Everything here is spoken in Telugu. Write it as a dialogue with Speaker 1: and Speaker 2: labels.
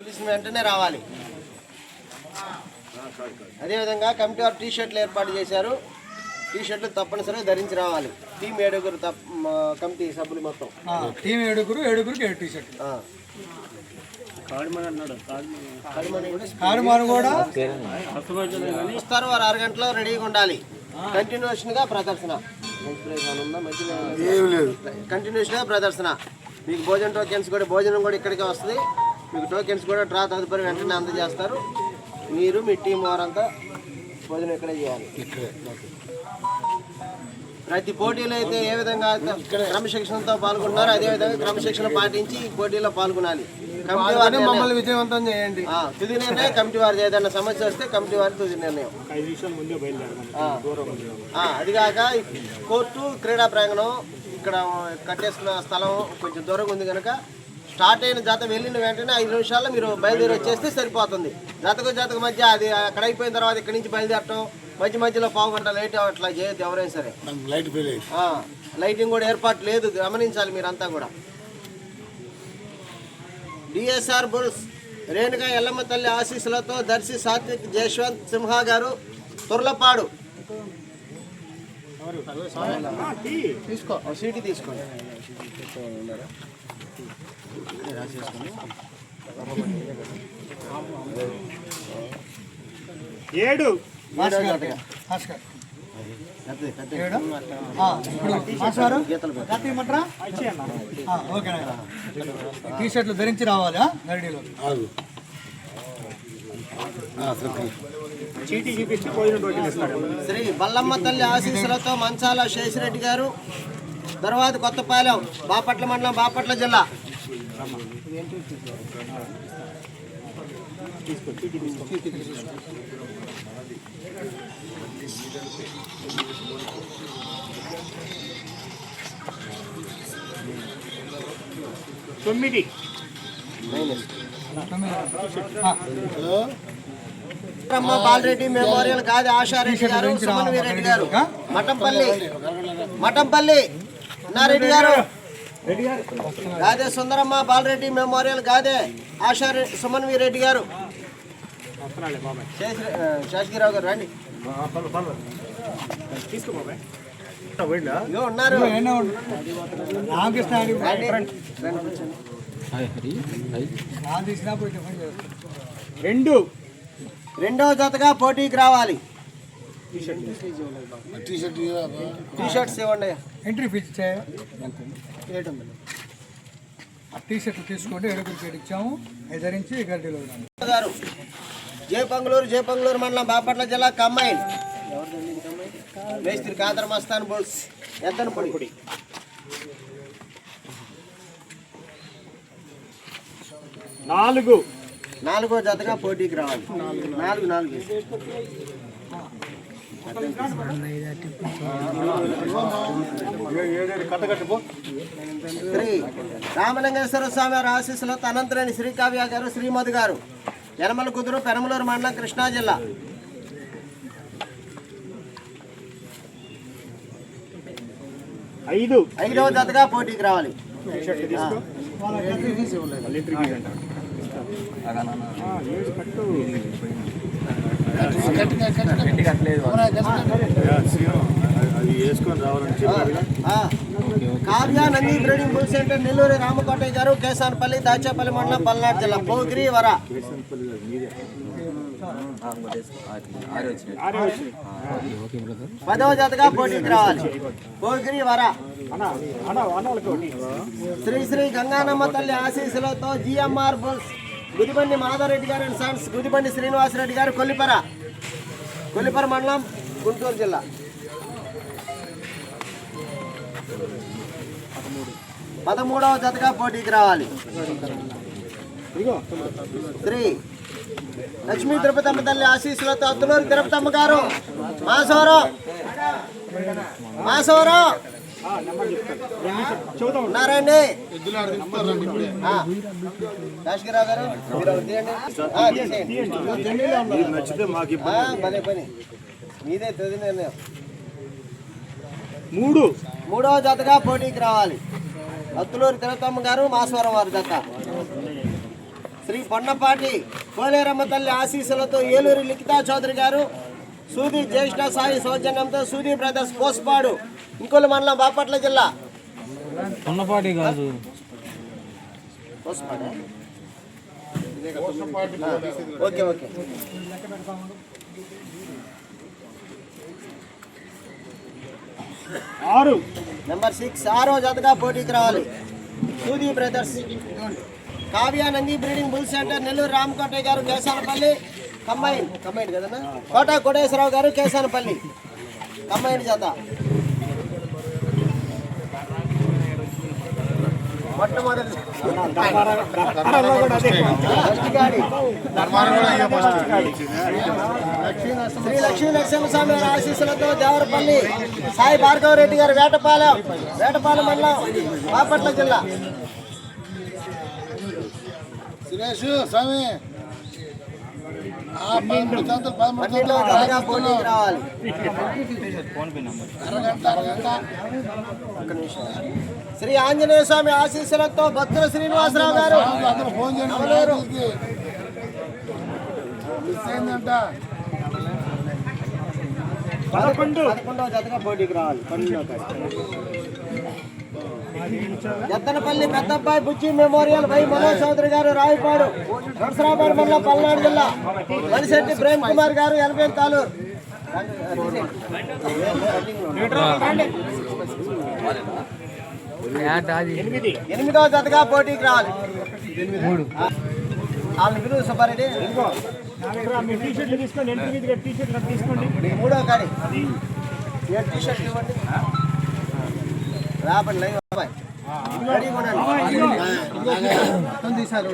Speaker 1: పిలిచిన వెంటనే రావాలి. అదేవిధంగా కమిటీ వారు టీ షర్ట్లు ఏర్పాటు చేశారు. టీ షర్ట్లు తప్పనిసరిగా ధరించి రావాలి. టీం ఏడుగురు కమిటీ సభ్యులు మొత్తం.
Speaker 2: టీం ఏడుగురు ఏడుగురికి ఏడు టీ షర్ట్ కూడా
Speaker 1: వస్తారు వారు అరగంటలో రెడీగా ఉండాలి. కంటిన్యూషన్గా ప్రదర్శన. కంటిన్యూషన్గా ప్రదర్శన. మీకు భోజన టోకెన్స్ కూడా భోజనం కూడా ఇక్కడికే వస్తుంది. మీకు టోకెన్స్ కూడా డ్రా తదుపరి వెంటనే అందజేస్తారు. మీరు మీ టీం వారంతా భోజనం ఇక్కడే చేయాలి. ప్రతి పోటీలో అయితే ఏ విధంగా క్రమశిక్షణతో పాల్గొన్నారో అదే విధంగా క్రమశిక్షణ పాటించి ఈ పోటీలో పాల్గొనాలి. కమిటీ వారి నిర్ణయం-
Speaker 2: మమ్మల్ని విజయవంతం చేయండి.
Speaker 1: ఆ, తుది నిర్ణయం కమిటీ వారిది. ఏదైనా సమస్య వస్తే కమిటీ వారి తుది నిర్ణయం. ఆ. ఆ, అది కాక కోర్టు క్రీడా ప్రాంగణం ఇక్కడ కట్టేసుకున్న స్థలం కొంచెం దూరంగా ఉంది కనుక స్టార్ట్ అయిన జత వెళ్ళిన వెంటనే ఐదు నిమిషాల్లో మీరు బయలుదేరి వచ్చేస్తే సరిపోతుంది. జతకు జతకు మధ్య అది అక్కడ అయిపోయిన తర్వాత ఇక్కడి నుంచి బయలుదేరటం మధ్య మధ్యలో పావు గంట లేట్ అట్లా చేయొద్దు ఎవరైనా సరే.
Speaker 3: లైట్
Speaker 1: లైటింగ్ కూడా ఏర్పాటు లేదు గమనించాలి మీరంతా కూడా. డిఎస్ఆర్ బుల్స్ రేణుగా ఎల్లమ్మ తల్లి ఆశీస్సులతో దర్శి సాత్విక్ జయశ్వంత్ సింహ గారు తుర్లపాడు. తీసుకో సీటీ తీసుకోండి.
Speaker 4: ఏడు.
Speaker 2: టీ షర్ట్లు ధరించి రావాలి.
Speaker 4: చీటీ చూపించి ఇస్తాడు.
Speaker 1: శ్రీ బల్లమ్మ తల్లి ఆశీస్సులతో మంచాల శేషిరెడ్డి గారు తర్వాత కొత్తపాలెం బాపట్ల మండలం బాపట్ల జిల్లా.
Speaker 4: తొమ్మిది.
Speaker 2: ఆ,
Speaker 1: రమ్మ బాలరెడ్డి మెమోరియల్ గాది ఆశారెడ్డి గారు సుమన్ రెడ్డి గారు. మఠంపల్లి. మఠంపల్లి. నారెడ్డి గారు. గాదే సుందరమ్మ బాలరెడ్డి మెమోరియల్ గాదే ఆశా సుమన్ రెడ్డి గారు. శేషగిరావు గారు రండి. ఉన్నారు. రండి. రండి. జతగా పోటీకి రావాలి.
Speaker 3: టీ షర్ట్ ఇయ్యరా బా.
Speaker 1: టీ షర్ట్స్ ఇవ్వండి
Speaker 2: ఎంట్రీ ఫీజు చేయ
Speaker 1: ఏడు వందలు.
Speaker 2: ఆ టీ షర్ట్లు తీసుకోండి ఏడుగురికి ఏడు ఇచ్చాము. ధరించి గడ్డీలో
Speaker 1: గారు జయపంగులూరు జయపంగులూరు మండలం బాపట్ల జిల్లా కమ్మాయిన్ మేస్త్రి కాదర్ మస్తాన్ బోల్స్ ఎద్దన పొడి
Speaker 4: నాలుగు.
Speaker 1: నాలుగో జతగా పోటీకి రావాలి. నాలుగు నాలుగు. రామలింగేశ్వర స్వామి వారి ఆశీస్సులతో అనంతరేణి శ్రీకావ్య గారు శ్రీమధు గారు యనమల కుదురు పెనమలూరు మండలం కృష్ణా జిల్లా.
Speaker 4: ఐదు.
Speaker 1: ఐదవ జతగా పోటీకి రావాలి.
Speaker 4: కట్టు.
Speaker 3: అది వేసుకొని రావాలని చెప్పారు
Speaker 1: Kavya Nandi breeding bull centre Nellore Ramakotaiah గారు కేసానపల్లి దాచేపల్లి మండలం పల్నాడు జిల్లా పోగిరి వర పదవ జతగా పోటీకి రావాలి. పోగిరి వర శ్రీ శ్రీ గంగానమ్మ తల్లి ఆశీస్సులతో జిఎంఆర్ బుల్స్ గుదిబండి మాధవరెడ్డి గారు అండ్ సన్స్ గుదిబండి శ్రీనివాసరెడ్డి గారు కొల్లిపర. కొల్లిపర మండలం గుంటూరు జిల్లా. పదమూడవ జతగా పోటీకి రావాలి. శ్రీ లక్ష్మీ తిరుపతమ్మ తల్లి ఆశీస్సులతో అత్తులూరు తిరుపతమ్మ గారు. మాసవరం. మాసవరం. ఉన్నారండి గారు పని. మీదే తుది నిర్ణయం.
Speaker 4: మూడు.
Speaker 1: మూడవ జతగా పోటీకి రావాలి. అత్తులూరు తిరుపతమ్మ గారు మాసవరం వారి జత. శ్రీ పొన్నపాటి కోలేరమ్మ తల్లి ఆశీస్సులతో ఏలూరు లిఖితా చౌదరి గారు సూది జ్యేష్ఠ సాయి సౌజన్యంతో సూది బ్రదర్స్ పోస్పాడు ఇంకోలు మండలం బాపట్ల జిల్లా.
Speaker 5: కాదు.
Speaker 1: Okay okay.
Speaker 4: ఆరు.
Speaker 1: నెంబర్ సిక్స్ ఆరో జతగా పోటీకి రావాలి. Sudi brothers. Kavya Nandi breeding bull centre Nellore Ramakotaiah గారు కేసానపల్లి కంబైన్ కంబైన్ కదన్నా? కోట కోటేశ్వరరావు గారు కేశానపల్లి. కంబైన్ చేత మొట్టమొదటి శ్రీ లక్ష్మీ నరసింహస్వామి గారి ఆశీస్సులతో దేవరపల్లి సాయి భార్గవ రెడ్డి గారు వేటపాలెం వేటపాలెం మండలం బాపట్ల జిల్లా.
Speaker 3: సురేష్ స్వామి.
Speaker 1: శ్రీ ఆంజనేయ స్వామి ఆశీస్సులతో భక్తుల శ్రీనివాసరావు గారు.
Speaker 3: ఫోన్ చేయండి.
Speaker 4: పదకొండు.
Speaker 1: పదకొండవ జతగా పోటీకి రావాలి. పన్నెండవ. ఎత్తనపల్లి పెద్దబ్బాయి బుచ్చి మెమోరియల్ వై మనోజ్ చౌదరి గారు రావిపాడు నరసరాబాద్ మండలం పల్నాడు జిల్లా. మనిశెట్టి ప్రేమ్ కుమార్ గారు ఎనభై తాలూరు.
Speaker 4: ఎనిమిది.
Speaker 1: ఎనిమిదవ జతగా పోటీకి రావాలి. వాళ్ళు విలువ సుబ్బారెడ్డి. మూడో కాడి టీ షర్ట్ ఇవ్వండి రాపండి లైవ్ అబ్బాయి.
Speaker 2: తీసారు